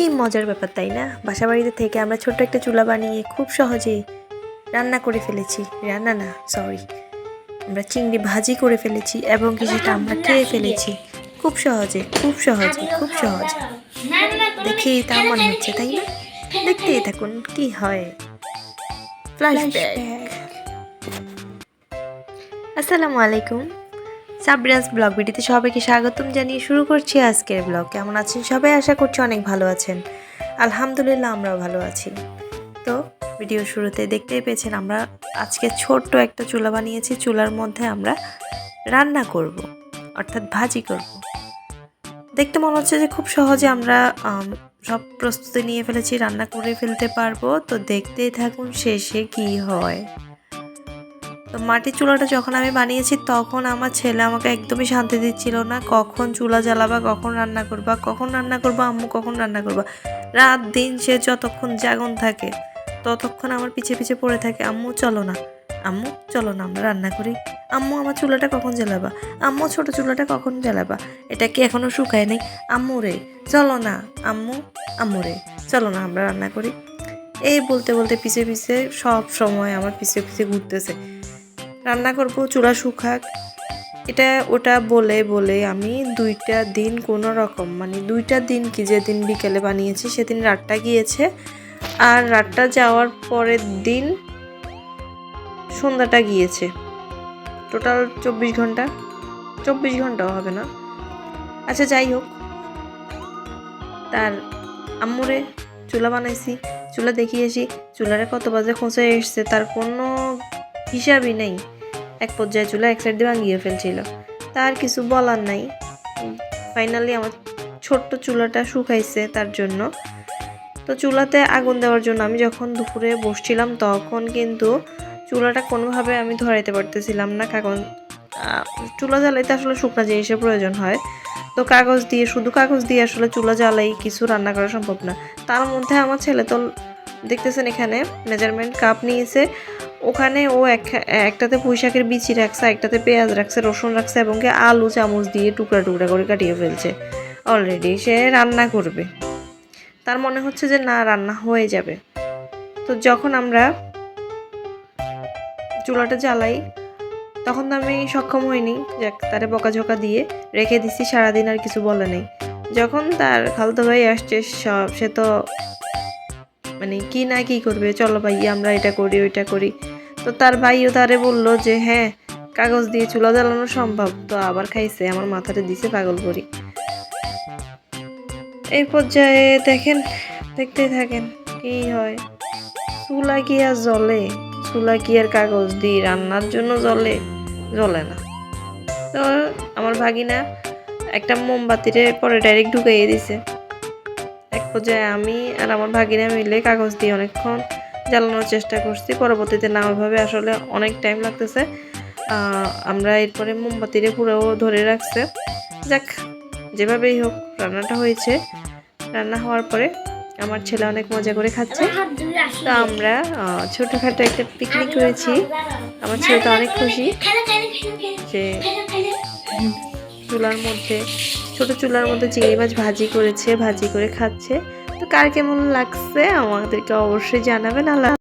কি মজার ব্যাপার তাই না? বাসা বাড়িতে থেকে আমরা ছোট্ট একটা চুলা বানিয়ে খুব সহজেই রান্না করে ফেলেছি। রান্না না সরি আমরা চিংড়ি ভাজি করে ফেলেছি এবং কিছুটা আমরা খেয়ে ফেলেছি। খুব সহজে খুব সহজে খুব সহজে। দেখেই তা মনে হচ্ছে তাই না? দেখতেই থাকুন কি হয়। ফ্ল্যাশব্যাক আসসালামু আলাইকুম। সাবরিয়াস ব্লগ ভিডিওতে সবাইকে স্বাগতম জানিয়ে শুরু করছি আজকের ব্লগ। কেমন আছেন সবাই? আশা করছি অনেক ভালো আছেন। আলহামদুলিল্লাহ, আমরাও ভালো আছি। তো, ভিডিও শুরুতে দেখতেই পেয়েছেন আমরা আজকে ছোট্ট একটা চুলা বানিয়েছি। চুলার মধ্যে আমরা রান্না করব, অর্থাৎ ভাজি করব। দেখতে মনে হচ্ছে যে খুব সহজে আমরা সব প্রস্তুতি নিয়ে ফেলেছি, রান্না করে ফেলতে পারব। তো দেখতেই থাকুন শেষে কি হয়। তো মাটির চুলাটা যখন আমি বানিয়েছি, তখন আমার ছেলে আমাকে একদমই শান্তি দিচ্ছিল না, কখন চুলা জ্বালাবা, কখন রান্না করবা, কখন রান্না করবা, আম্মু কখন রান্না করবা। রাত, দিন, সে যতক্ষণ জাগন থাকে, ততক্ষণ আমার পিছে পিছে পড়ে থাকে, আম্মু চলো না, আম্মু চলো না, আমরা রান্না করি। আম্মু, আমার চুলাটা কখন জ্বালাবা? আম্মু, ছোট চুলাটা কখন জ্বালাবা? এটা কি এখনও শুকায় নেই? আম্মু রে, চলো না, আম্মু আম্মু রে, চলো না, আমরা রান্না করি। এই বলতে বলতে পিছে পিছে সব সময় আমার পিছে পিছে ঘুরতেছে। রান্না করব, চুলা শুকাক। এটা ওটা বলে বলে আমি দুইটা দিন কোনো রকম মানে দুইটা দিন কি যেদিন বিকেলে বানিয়েছি সেদিন রাতটা গিয়েছে। আর রাতটা যাওয়ার পরের দিন সন্ধ্যাটা গিয়েছে। টোটাল চব্বিশ ঘণ্টা। চব্বিশ ঘন্টাও হবে না। আচ্ছা যাই হোক। তার আম্মুরে চুলা বানাইছি, চুলা দেখিয়েছি চুলারে কত বাজে খোঁচে এসছে, তার কোনো হিসাবই নেই। এক পর্যায়ে চুলা এক সাইড দিয়ে ভাঙিয়ে ফেলছিল। তার কিছু বলার নাই। ফাইনালি আমার ছোট্ট চুলাটা শুকাইছে তার জন্য। তো চুলাতে আগুন দেওয়ার জন্য আমি যখন দুপুরে বসছিলাম তখন কিন্তু চুলাটা কোনোভাবে আমি ধরাইতে পারতেছিলাম না। কাগজ চুলা জ্বালাইতে আসলে শুকনা জিনিসের প্রয়োজন হয়। তো কাগজ দিয়ে, শুধু কাগজ দিয়ে আসলে চুলা জ্বালাই কিছু রান্না করা সম্ভব না। তার মধ্যে আমার ছেলে তো দেখতেছেন এখানে মেজারমেন্ট কাপ নিয়েছে। ওখানে ও এক একটাতে পুঁইশাকের বিচি রাখছে একটাতে পেঁয়াজ রাখছে, রসুন রাখছে এবং কি আলু চামচ দিয়ে টুকরা টুকরা করে কাটিয়ে ফেলছে। অলরেডি সে রান্না করবে। তার মনে হচ্ছে যে না, রান্না হয়ে যাবে। তো যখন আমরা চুলাটা জ্বালাই, তখন তো আমি সক্ষম হইনি। যাক, তারে বকাঝকা দিয়ে রেখে দিছি, সারাদিন আর কিছু বলে নেই। যখন তার খালতো ভাই আসছে, সব সে তো মানে কি না কি করবে? চলো ভাই আমরা এটা করি, ওইটা করি। তো তার ভাইও তারে বলল যে হ্যাঁ কাগজ দিয়ে চুলা জ্বালানো সম্ভব। তো আবার খাইছে, আমার মাথাটা দিছে পাগল করি। এই পর্যায়ে দেখেন দেখতেই থাকেন কি হয়। চুলা কি আর জ্বলে? চুলা কি আর কাগজ দিয়ে রান্নার জন্য জলে জ্বলে না। তো আমার ভাগিনা একটা মোমবাতিরে পরে ডাইরেক্ট ঢুকাইয়ে দিছে। পর্যায়ে আমি আর আমার ভাগিনা মিলে কাগজ দিয়ে অনেকক্ষণ জ্বালানোর চেষ্টা করছি। পরবর্তীতে না ওইভাবে আসলে অনেক টাইম লাগতেছে। আমরা এরপরে মোমবাতিরে পুরো ধরে রাখছে। যাক যেভাবেই হোক রান্নাটা হয়েছে। রান্না হওয়ার পরে আমার ছেলে অনেক মজা করে খাচ্ছে। তো আমরা ছোটোখাটো একটা পিকনিক করেছি আমার ছেলেটা অনেক খুশি। যে চুলার মধ্যে ছোট চুলার মধ্যে চিংড়ি মাছ ভাজি করেছে, ভাজি করে খাচ্ছে। তো কার কেমন লাগছে আমাদেরকে অবশ্যই জানাবেন, আল্লাহ